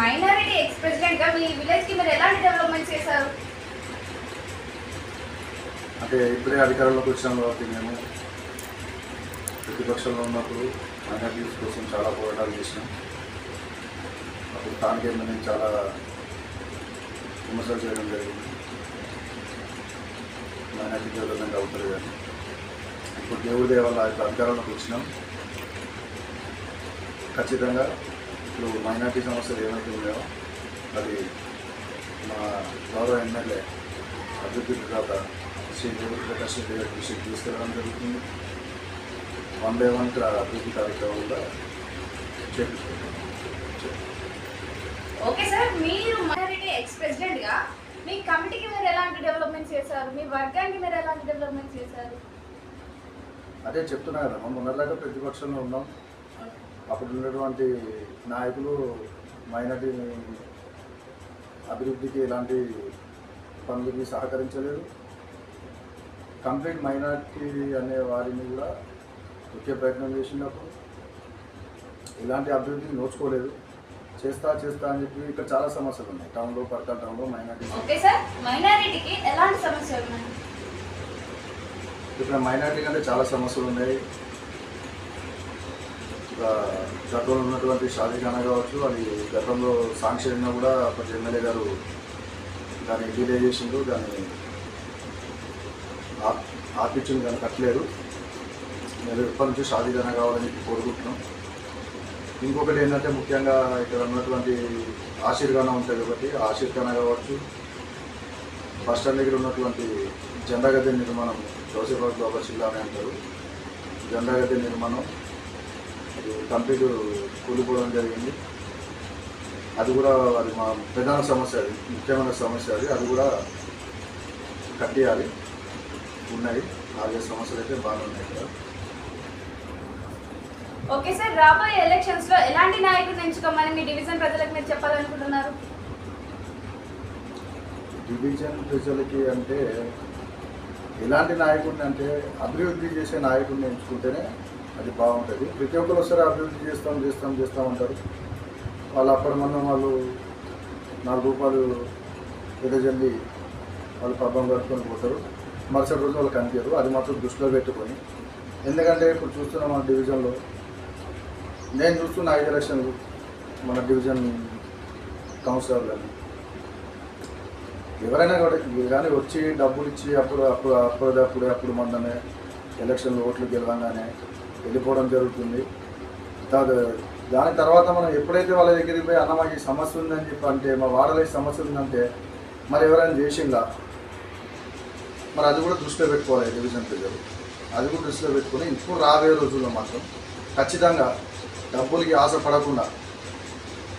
Minority ex ప్రెసిడెంట్గా మీ విలేజ్కి మీరు ఎలాంటి డెవలప్మెంట్ చేశారు? అంటే ఇప్పుడే అధికారంలోకి వచ్చినాం కాబట్టి మేము ప్రతిపక్షంలో ఉన్నప్పుడు మైనార్టీస్ కోసం చాలా పోరాటాలు చేసినాం. అప్పుడు స్థానిక నేను చాలా విమర్శలు చేయడం జరిగింది. మైనార్టీ డెవలప్మెంట్ అవుతుంది కానీ. ఇప్పుడు దేవుడి దేవాల అధికారంలోకి వచ్చినాం. ఖచ్చితంగా ఇప్పుడు మైనార్టీ సమస్యలు ఏమైతే ఉన్నాయో అది మా గౌరవ ఎమ్మెల్యే అభివృద్ధి తర్వాత శ్రీ దేవుడి ప్రకాష్ రెడ్డి గారి తీసుకెళ్ళడం జరుగుతుంది. వన్ బై వన్ అభివృద్ధి కార్యక్రమం కూడా చేపించుకుంటాం ఓకే సార్ మీరు మైనారిటీ ఎక్స్ ప్రెసిడెంట్గా మీ కమిటీకి మీరు ఎలాంటి డెవలప్మెంట్స్ చేశారు? మీ వర్గానికి మీరు ఎలాంటి డెవలప్మెంట్స్ చేశారు? అదే చెప్తున్నా కదా మనం ఉన్నదాకా ప్రతిపక్షంలో ఉన్నాం. అప్పుడు ఉన్నటువంటి నాయకులు మైనార్టీ అభివృద్ధికి ఎలాంటి పనులకి సహకరించలేదు. కంప్లీట్ మైనార్టీ అనే వారిని కూడా ముఖ్య ప్రయత్నం చేసినప్పుడు ఇలాంటి అభివృద్ధిని నోచుకోలేదు. చేస్తా చేస్తా అని చెప్పి ఇక్కడ చాలా సమస్యలు ఉన్నాయి. టౌన్లో పర్కా టౌన్లో మైనార్టీ ఓకే సార్ మైనారిటీకి ఎలాంటి సమస్యలు ఉన్నాయి? ఇక్కడ మైనార్టీ కంటే చాలా సమస్యలు ఉన్నాయి. ఇక గతంలో ఉన్నటువంటి షాజీఖానా కావచ్చు అది గతంలో సాంక్షన్ కూడా అప్పటి ఎమ్మెల్యే గారు దాన్ని డిలే చేసిండు దాన్ని ఆప్- ఆపించింది దాన్ని కట్టలేదు మేము ఎప్పటి నుంచి షాజీఖానా కావాలని చెప్పి కోరుకుంటున్నాం. ఇంకొకటి ఏంటంటే ముఖ్యంగా ఇక్కడ ఉన్నటువంటి ఆశీర్ఖానా ఉంటుంది కాబట్టి ఆశీర్ఖానా కావచ్చు బస్ స్టాండ్ దగ్గర ఉన్నటువంటి జెండా గద్దె నిర్మాణం జోసేబాద్ బాబా జిల్లా అని అంటారు. జెండా గద్దె నిర్మాణం కంప్లీట్ కూలిపోవడం జరిగింది. అది కూడా అది మా ప్రధాన సమస్య అది ముఖ్యమైన సమస్య అది. అది కూడా కట్టేయాలి. ఉన్నాయి. నాలుగైదు సమస్యలు అయితే బాగానే ఉన్నాయి ఇక్కడ ఓకే సార్ రాబోయే ఎలక్షన్స్లో ఎలాంటి నాయకుడిని ఎంచుకోమని మీ డివిజన్ ప్రజలకు మీరు చెప్పాలనుకుంటున్నారు? డివిజన్ ప్రజలకి అంటే ఎలాంటి నాయకుడిని అంటే అభివృద్ధి చేసే నాయకుడిని ఎంచుకుంటేనే అది బాగుంటుంది. ప్రతి ఒక్కరు ఒకసారి అభివృద్ధి చేస్తాం చేస్తాం చేస్తాం అంటారు. వాళ్ళు అప్పటి మనం వాళ్ళు నాలుగు రూపాయలు ఎదజల్లి వాళ్ళు పబ్బం కట్టుకొని పోతారు. మరుసటి రోజు వాళ్ళు కనిపించరు. అది మాత్రం దృష్టిలో పెట్టుకొని. ఎందుకంటే ఇప్పుడు చూస్తున్న మన డివిజన్లో. నేను చూస్తున్న ఐదు ఎలక్షన్లు మన డివిజన్ కౌన్సిలర్లని ఎవరైనా కూడా కానీ వచ్చి డబ్బులు ఇచ్చి అప్పుడు అప్పుడు అప్పుడప్పుడు అప్పుడు మొన్ననే ఎలక్షన్లు ఓట్లు గెలవంగానే వెళ్ళిపోవడం జరుగుతుంది. దాని తర్వాత మనం ఎప్పుడైతే వాళ్ళ దగ్గరికి పోయి అన్న మాకు సమస్య ఉందని చెప్పి అంటే మా వాడలో సమస్య ఉందంటే మరి ఎవరైనా చేసిందా మరి అది కూడా దృష్టిలో పెట్టుకోవాలి డివిజన్ పిల్లలు అది కూడా దృష్టిలో పెట్టుకొని ఇప్పుడు రాబోయే రోజుల్లో మాత్రం ఖచ్చితంగా డబ్బులకి ఆశపడకుండా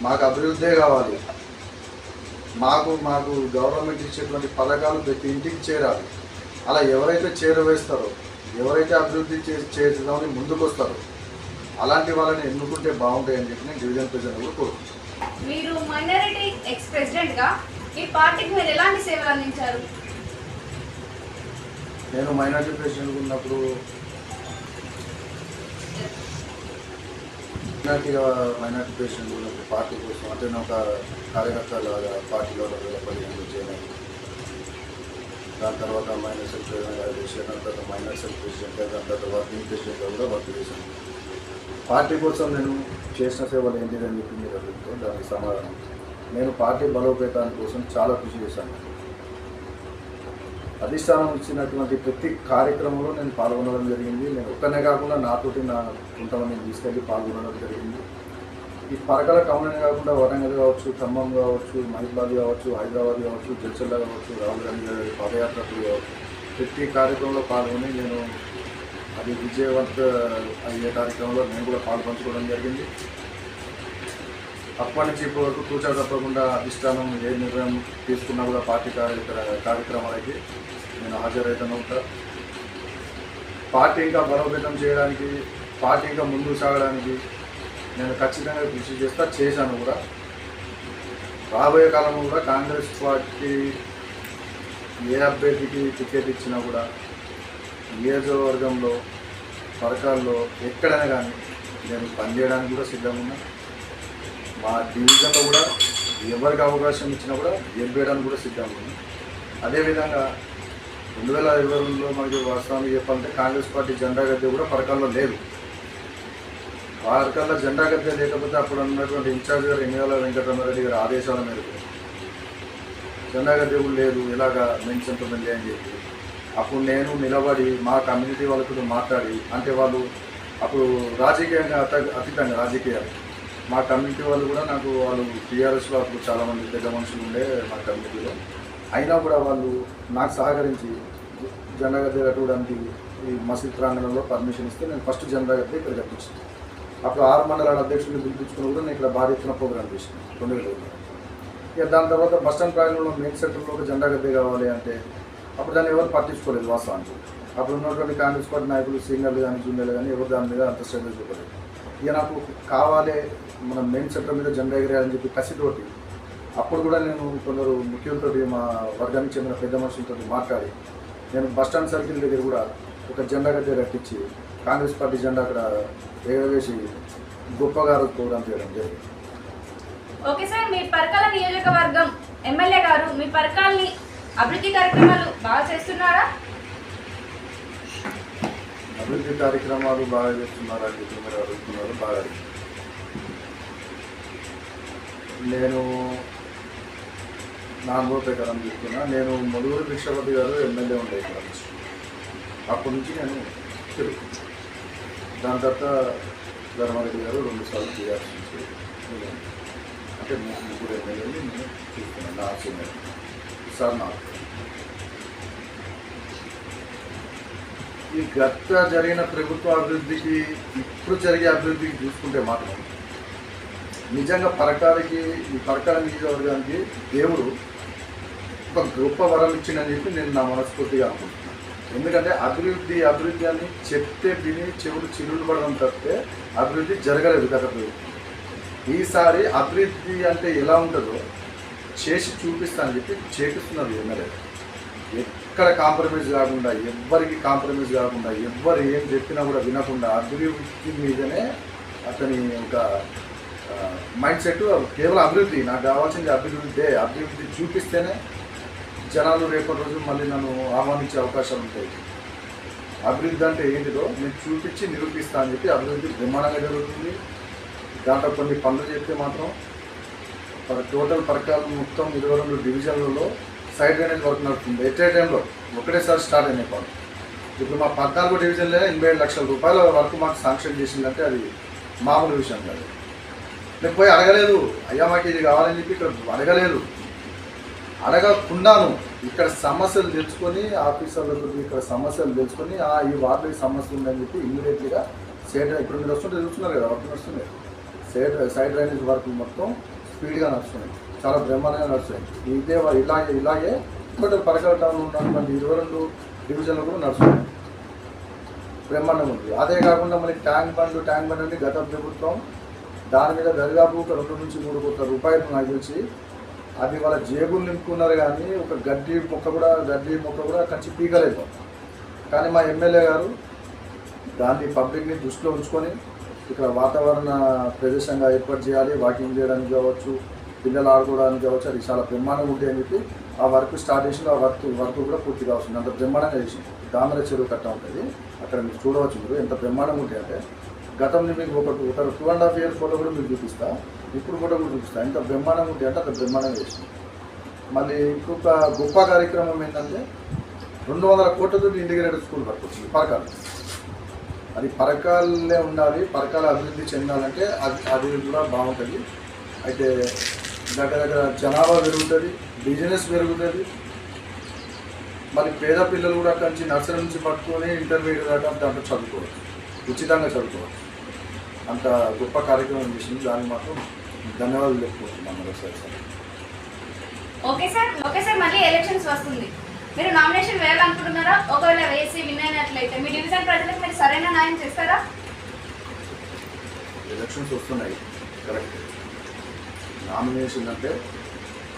మాకు అభివృద్ధే కావాలి. మాకు మాకు గవర్నమెంట్ ఇచ్చేటువంటి పథకాలు ప్రతి ఇంటికి చేరాలి. అలా ఎవరైతే చేరవేస్తారో ఎవరైతే అభివృద్ధి చే చేద్దామని ముందుకు వస్తారో. అలాంటి వాళ్ళని ఎన్నుకుంటే బాగుంటాయని చెప్పి నేను డివిజన్ ప్రజలు కూడా కోరుకుంటున్నాను. మీరు మైనారిటీ ఎక్స్ ప్రెసిడెంట్గా మీ పార్టీకి మీరు ఎలాంటి సేవలు అందించారు? నేను మైనార్టీ ప్రెసిడెంట్ ఉన్నప్పుడు మైనార్టీగా మైనార్టీ ప్రెసిడెంట్ ఉన్నప్పుడు పార్టీ కోసం అంటే నేను ఒక కార్యకర్త లాగా పార్టీలో పదిహేను చేయడం దాని తర్వాత మైనర్ సెల్ ప్రెసిడెంట్ దాని తర్వాత మైనర్ సెల్ ప్రెసిడెంట్ దాని తర్వాత వర్కింగ్ ప్రెసిడెంట్గా కూడా వర్క్ చేశాను. పార్టీ కోసం నేను చేసిన సేవలు ఏంటి అని చెప్పి మీరు అడిగితే దానికి సమాధానం. నేను పార్టీ బలోపేతాని కోసం చాలా కృషి చేశాను. అధిష్టానం ఇచ్చినటువంటి ప్రతి కార్యక్రమంలో నేను పాల్గొనడం జరిగింది. నేను ఒక్కనే కాకుండా నాతోటి నా కొంతమంది తీసుకెళ్ళి పాల్గొనడం జరిగింది. ఈ పరకల టౌన్ కాకుండా వరంగల్ కావచ్చు ఖమ్మం కావచ్చు మహిళాబాద్ కావచ్చు హైదరాబాద్ కావచ్చు జడ్చల్ల కావచ్చు రాహుల్ గాంధీ గారి పాదయాత్రలు కావచ్చు. ప్రతి కార్యక్రమంలో పాల్గొని నేను అది విజయవంత అయ్యే కార్యక్రమంలో నేను కూడా పాల్పంచుకోవడం జరిగింది. అప్పటి నుంచి ఇప్పటి వరకు కూర్చో తప్పకుండా అధిష్టానం ఏ నిర్ణయం తీసుకున్నా కూడా పార్టీ కార్య కార్యక్రమాలకి నేను హాజరైతూనే ఉంటా పార్టీ ఇంకా బలోపేతం చేయడానికి పార్టీ ఇంకా ముందుకు సాగడానికి నేను ఖచ్చితంగా కృషి చేస్తా చేశాను కూడా. రాబోయే కాలంలో కూడా కాంగ్రెస్ పార్టీ ఏ అభ్యర్థికి టికెట్ ఇచ్చినా కూడా నియోజకవర్గంలో పథకాల్లో ఎక్కడైనా కానీ నేను పనిచేయడానికి కూడా సిద్ధంగా ఉన్నా. మా డివిజన్లో కూడా ఎవరికి అవకాశం ఇచ్చినా కూడా గెలిపేయడానికి కూడా సిద్ధంగా ఉన్నా. అదేవిధంగా రెండు వేల ఇరవై రెండులో మనకి వాస్తవానికి చెప్పాలంటే కాంగ్రెస్ పార్టీ జెండా గద్దె కూడా పథకాల్లో లేదు. వారికల్లా జెండా గద్దె లేకపోతే అప్పుడు ఉన్నటువంటి ఇన్ఛార్జ్ గారు ఎన్నికల వెంకటరమారెడ్డి గారి ఆదేశాల మేరకు జెండా గద్దె లేదు ఇలాగా మెన్షన్ ఉంటుంది అని చెప్పి. అప్పుడు నేను నిలబడి మా కమ్యూనిటీ వాళ్ళతో మాట్లాడి అంటే వాళ్ళు అప్పుడు రాజకీయంగా అత అతీతంగా రాజకీయాలు. మా కమ్యూనిటీ వాళ్ళు కూడా నాకు వాళ్ళు టీఆర్ఎస్లో అప్పుడు చాలామంది పెద్ద మనుషులు ఉండే మా కమ్యూనిటీలో. అయినా కూడా వాళ్ళు నాకు సహకరించి జెండా గద్దె కట్టడానికి ఈ మసీద్ ప్రాంగణంలో పర్మిషన్ ఇస్తే నేను ఫస్ట్ జెండా గద్దె ఇక్కడ కట్టించాను. అప్పుడు ఆరు మండలాల అధ్యక్షుడిని పిలిపించుకుని కూడా నేను ఇక్కడ భారీ ఎత్తున ప్రోగ్రామ్ చేసిన రెండు వేల ఇక దాని తర్వాత బస్ స్టాండ్ ప్రాంగణంలో మెయిన్ సెంటర్లో ఒక జెండా గద్దె కావాలి అంటే అప్పుడు దాన్ని ఎవరు పట్టించుకోలేదు వాస్తవానికి అప్పుడు ఉన్నటువంటి కాంగ్రెస్ పార్టీ నాయకులు సీనియర్లు కానీ జూనియర్లు కానీ ఎవరు దాని మీద అంత శ్రద్ధ చూపలేదు. ఇక నాకు కావాలి మన మెయిన్ సెంటర్ మీద జెండా ఎగిరేయాలని చెప్పి కసితోటి అప్పుడు కూడా నేను కొందరు ముఖ్యులతో మా వర్గానికి చెందిన పెద్ద మనుషులతో మాట్లాడి నేను బస్ స్టాండ్ సర్కిల్ దగ్గర కూడా ఒక జెండా గద్దె కట్టించి కాంగ్రెస్ పార్టీ జెండా అక్కడ ఎగరవేసి గొప్పగా ప్రోగ్రాం చేయడం జరిగింది. ఓకే సార్ మీ పరకాల నియోజకవర్గం ఎమ్మెల్యే గారు మీ పరకాల్ని అభివృద్ధి కార్యక్రమాలు బాగా చేస్తున్నారా? అభివృద్ధి కార్యక్రమాలు బాగా చేస్తున్నారు అని చెప్పి మీరు అడుగుతున్నారు బాగా నేను నా అనుభవ ప్రకారం చెప్తున్నా నేను మధుగురు భిక్షపతి గారు ఎమ్మెల్యే ఉండే ఇక్కడ. అప్పటి నుంచి నేను తిరుగు దాని తర్వాత ధర్మారెడ్డి గారు రెండు సార్లు చేయాల్సి అంటే ముగ్గురు ఎమ్మెల్యేలు నేను చూస్తున్నాను నా సీనియర్ సార్ నాకు. ఈ గత జరిగిన ప్రభుత్వ అభివృద్ధికి ఇప్పుడు జరిగే అభివృద్ధికి చూసుకుంటే మాత్రం నిజంగా పరకాలకి ఈ పరకాల నియోజకవర్గానికి దేవుడు ఒక గొప్ప వరం ఇచ్చిందని చెప్పి నేను నా మనస్ఫూర్తిగా అనుకుంటున్నాను. ఎందుకంటే అభివృద్ధి అభివృద్ధి అని చెప్తే విని చెవులు చిరులు పడడం తప్పితే అభివృద్ధి జరగలేదు గత ఈసారి అభివృద్ధి అంటే ఎలా ఉంటుందో చేసి చూపిస్తానని చెప్పి చేపిస్తున్నారు ఎమ్మెల్యే. ఎక్కడ కాంప్రమైజ్ కాకుండా ఎవ్వరికి కాంప్రమైజ్ కాకుండా ఎవ్వరు ఏం చెప్పినా కూడా వినకుండా అభివృద్ధి మీదనే అతని ఒక మైండ్ సెట్ కేవలం అభివృద్ధి. నాకు కావాల్సింది అభివృద్ధి అభివృద్ధి చూపిస్తేనే జనాలు రేపటి రోజు మళ్ళీ నన్ను ఆహ్వానించే అవకాశాలు ఉంటాయి. అభివృద్ధి అంటే ఏంటిదో నేను చూపించి నిరూపిస్తా అని చెప్పి అభివృద్ధి బ్రహ్మాండంగా జరుగుతుంది. దాంట్లో కొన్ని పనులు చెప్తే మాత్రం పర్- టోటల్ పరకాలు మొత్తం ఇరవై రెండు డివిజన్లలో సైడ్ డ్రైనేజ్ వర్క్ నడుస్తుంది. ఎట్ ఏ టైంలో? ఒకటేసారి స్టార్ట్ అయినాయి పనులు. ఇప్పుడు మా పద్నాలుగు డివిజన్లో ఎనభై ఏడు లక్షల రూపాయల వరకు మాకు శాంక్షన్ చేసిందంటే అది మామూలు విషయం కాదు. నేను పోయి అడగలేదు అయ్యా మాకు ఇది కావాలని చెప్పి ఇక్కడ అడగలేదు. అడగకుండాను ఇక్కడ సమస్యలు తెలుసుకొని ఆఫీసర్లకు ఇక్కడ సమస్యలు తెలుసుకొని ఆ ఈ వార్డులో సమస్య ఉందని చెప్పి ఇమ్మీడియట్లీగా సైడ్ ఇప్పుడు మీరు వస్తుంటే చూస్తున్నారు కదా వర్క్ నడుస్తున్నాయి. సైడ్ సైడ్ డ్రైనేజ్ వర్క్ మొత్తం స్పీడ్గా నడుస్తున్నాయి. చాలా బ్రహ్మాండంగా నడుస్తున్నాయి. ఇదే ఇలాగే ఇలాగే టోటల్ పరకల టౌన్ ఉన్నటువంటి ఇరవై రెండు డివిజన్లు కూడా నడుస్తున్నాయి. బ్రహ్మాండం ఉంది. అదే కాకుండా మనకి ట్యాంక్ బండ్ ట్యాంక్ బండ్ అంటే గత ప్రభుత్వం దాని మీద దరిదాపు ఒక రెండు నుంచి మూడు కోట్ల రూపాయలు నాకు తెలిసి అది వాళ్ళ జేబులు నింపుకున్నారు కానీ ఒక గడ్డి మొక్క కూడా గడ్డి మొక్క కూడా కంచి పీకలేదు. కానీ మా ఎమ్మెల్యే గారు దాన్ని పబ్లిక్ని దృష్టిలో ఉంచుకొని ఇక్కడ వాతావరణ ప్రదేశంగా ఏర్పాటు చేయాలి వాకింగ్ చేయడానికి కావచ్చు పిల్లలు ఆడుకోవడానికి కావచ్చు అది చాలా బ్రహ్మాండంగా ఉంటాయి అని చెప్పి ఆ వర్క్ స్టార్ట్ చేసి ఆ వర్క్ వర్క్ కూడా పూర్తి కావచ్చు అంత బ్రహ్మాండంగా చేసింది దామర చెరువు కట్ట ఉంటుంది. అక్కడ మీరు చూడవచ్చు మీరు ఎంత బ్రహ్మాండంగా ఉంటాయి అంటే గతంలో మీకు ఒక ఒక two and half year photo కూడా మీకు చూపిస్తాను ఇప్పుడు కూడా కూడా చూపిస్తా. ఎంత బ్రహ్మాండంగా ఉంటే అంటే అంత బ్రహ్మాండంగా చేసింది. మళ్ళీ ఇంకొక గొప్ప కార్యక్రమం ఏంటంటే రెండు వందల కోట్లతో ఇంటిగ్రేటెడ్ స్కూల్ పట్టుకొచ్చింది పరకాలు. అది పరకాలే ఉండాలి పరకాల అభివృద్ధి చెందాలంటే అది అది కూడా బాగుంటుంది. అయితే దగ్గర దగ్గర జనాభా పెరుగుతుంది బిజినెస్ పెరుగుతుంది. మరి పేద పిల్లలు కూడా అక్కడి నుంచి నర్సరీ నుంచి పట్టుకొని ఇంటర్మీడియట్ దాకా దాంట్లో చదువుకోవచ్చు ఉచితంగా చదువుకోవచ్చు. అంత గొప్ప కార్యక్రమం చేసింది దాన్ని మాత్రం ధన్యవాదాలు చెప్పుకుంటున్నాను మరోసారి sir okay sir okay sir మళ్ళీ ఎలక్షన్స్ వస్తుంది. మీరు నామినేషన్ వేయాలనుకుంటున్నారా? ఒకవేళ వేసి విన్ అయినట్లయితే మీ డివిజన్ ప్రజలకు మీరు సరైన న్యాయం చేస్తారా? ఎలక్షన్స్ వస్తున్నాయి కరెక్ట్ నామినేషన్ అంటే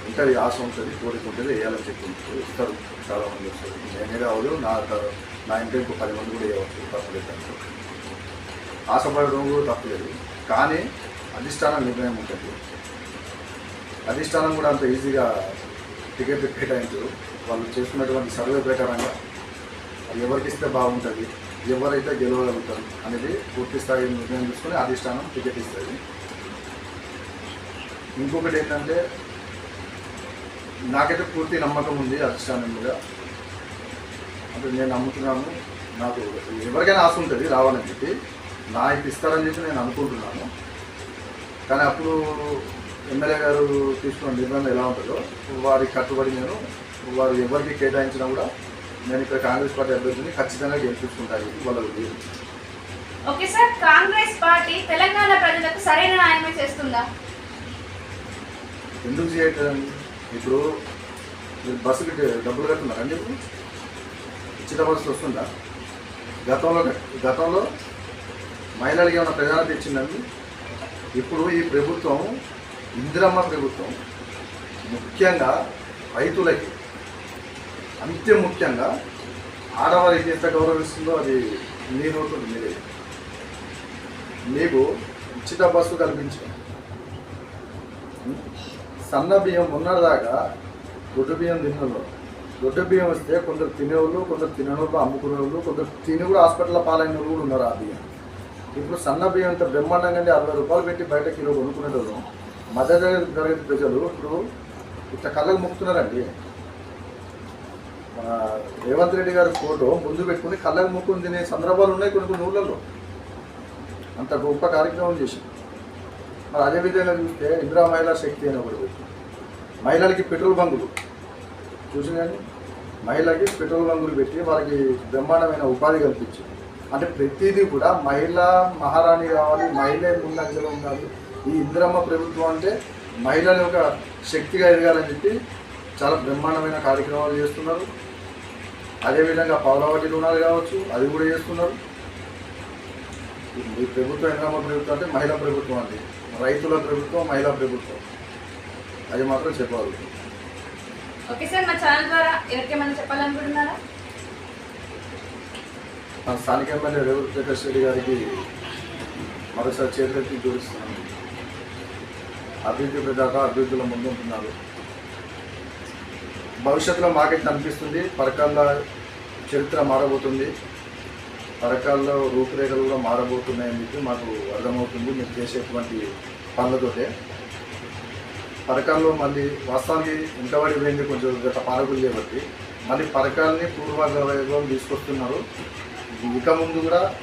ఉంటుంది ఆశ ఉంటుంది కోరిక ఉంటుంది వేయాలని చెప్పి ఇస్తారు చాలా మంది వస్తారు. నేనే కావాలి? నా నా ఇంట్లో ఇంకో పది మంది కూడా వేయవచ్చు తప్పలేదు ఆశపడడం కూడా తప్పలేదు కానీ అధిష్టానం నిర్ణయం ఉంటుంది. అధిష్టానం కూడా అంత ఈజీగా టికెట్ కేటాయించరు. వాళ్ళు చేస్తున్నటువంటి సర్వే ప్రకారంగా ఎవరికి ఇస్తే బాగుంటుంది ఎవరైతే గెలవగలుగుతారు అనేది పూర్తి స్థాయి నిర్ణయం తీసుకుని అధిష్టానం టికెట్ ఇస్తుంది. ఇంకొకటి ఏంటంటే నాకైతే పూర్తి నమ్మకం ఉంది అధిష్టానం మీద. అంటే నేను నమ్ముతున్నాను నాకు ఎవరికైనా ఆశ ఉంటుంది రావాలని చెప్పి నాకు ఇస్తారని చెప్పి నేను అనుకుంటున్నాను. కానీ అప్పుడు ఎమ్మెల్యే గారు తీసుకున్న నిర్ణయం ఎలా ఉంటుందో వారికి కట్టుబడి నేను వారు ఎవరికి కేటాయించినా కూడా నేను ఇక్కడ కాంగ్రెస్ పార్టీ అభ్యర్థిని ఖచ్చితంగా గెలిపించుకుంటాను వాళ్ళ okay sir Congress party Telangana ప్రజలకు సరైన న్యాయమే చేస్తుందా? ఎందుకు చేయట్లేదండి? ఇప్పుడు మీరు బస్సుకి డబ్బులు కట్టున్నారండి ఇప్పుడు? ఉచిత బస్సు వస్తుందా? గతంలో గతంలో మహిళలకి ఏమైనా ప్రధానత ఇచ్చిందండి ఇప్పుడు ఈ ప్రభుత్వం ఇందిరమ్మ ప్రభుత్వం ముఖ్యంగా రైతులకి అంతే ముఖ్యంగా ఆడవారికి ఎంత గౌరవిస్తుందో అది మీ నోటు మీరే మీకు ఉచిత బస్సు కల్పించడం సన్న బియ్యం ఉన్నదాకా దొడ్డు బియ్యం తిన్నలో దొడ్డు బియ్యం వస్తే కొందరు తినేవాళ్ళు కొందరు తిననోళ్ళు అమ్ముకునే వాళ్ళు కొందరు తిని కూడా హాస్పిటల్ పాలైన వాళ్ళు కూడా ఉన్నారు ఆ బియ్యం. ఇప్పుడు సన్న బియ్యం ఇంత బ్రహ్మాండంగా అరవై రూపాయలు పెట్టి బయట కిలో కొనుక్కునేటోళ్ళు. మధ్య తరగతి తరగతి ప్రజలు ఇప్పుడు ఇట్లా కళ్ళకు ముక్కుతున్నారండి. రేవంత్ రెడ్డి గారి ఫోటో ముందు పెట్టుకుని కళ్ళకు మొక్కుని తినే సందర్భాలు ఉన్నాయి కొన్ని కొన్ని ఊళ్ళల్లో అంత గొప్ప కార్యక్రమం చేసింది మరి అదేవిధంగా చూస్తే ఇందిరా మహిళా శక్తి అని ఒకటి మహిళలకి పెట్రోల్ బంకులు. చూసిందండి మహిళకి పెట్రోల్ బంకులు పెట్టి వాళ్ళకి బ్రహ్మాండమైన ఉపాధి కల్పించింది. అంటే ప్రతిదీ కూడా మహిళ మహారాణి కావాలి మహిళే ముందంజలో ఉండాలి. ఈ ఇందిరమ్మ ప్రభుత్వం అంటే మహిళల యొక్క శక్తిగా ఎదగాలని చెప్పి చాలా బ్రహ్మాండమైన కార్యక్రమాలు చేస్తున్నారు. అదేవిధంగా పౌలవాటి రుణాలు కావచ్చు అది కూడా చేస్తున్నారు. ఈ ప్రభుత్వం ఇందిరమ్మ ప్రభుత్వం అంటే మహిళా ప్రభుత్వం అండి. రైతుల ప్రభుత్వం మహిళా ప్రభుత్వం. అది మాత్రం చెప్పాలి. ఓకే సార్ మా ఛానల్ ద్వారా ఎవరికేమైనా చెప్పాలనుకుంటున్నారా? మా స్థానిక ఎమ్మెల్యే రేవంత్ ప్రకాష్ రెడ్డి గారికి మరోసారి చేతులెత్తి చూపిస్తున్నాను అభివృద్ధి ప్రదాత అభివృద్ధిలో ముందుంటున్నారు. భవిష్యత్తులో మాకైతే అనిపిస్తుంది పరకాల చరిత్ర మారబోతుంది పరకాల్లో రూపురేఖలు కూడా మారబోతున్నాయని చెప్పి మాకు అర్థమవుతుంది మీరు చేసేటువంటి పనులతోటే. పరకాల్లో మళ్ళీ వాస్తవానికి ఇంకబడి కొంచెం గత పాలకులు చేపట్టి మళ్ళీ పరకాలని పూర్వవైభవం తీసుకొస్తున్నారు. ఇంకా ముందు కూడా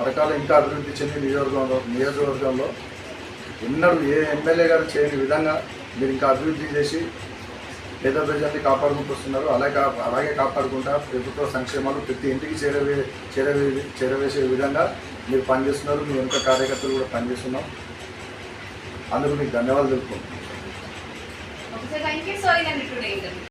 పరకాలు ఇంకా అభివృద్ధి చెంది నియోజకవర్గంలో నియోజకవర్గంలో ఎన్నడూ ఏ ఎమ్మెల్యే గారు చేయని విధంగా మీరు ఇంకా అభివృద్ధి చేసి పేద ప్రజల్ని కాపాడుకుంటూ వస్తున్నారు. అలాగే కా- అలాగే కాపాడుకుంటా ప్రభుత్వ సంక్షేమాలు ప్రతి ఇంటికి చేరవే చేరవే చేరవేసే విధంగా మీరు పనిచేస్తున్నారు. మీ వెనుక కార్యకర్తలు కూడా పనిచేస్తున్నాం అందుకు మీకు ధన్యవాదాలు తెలుపుకుంటున్నాం.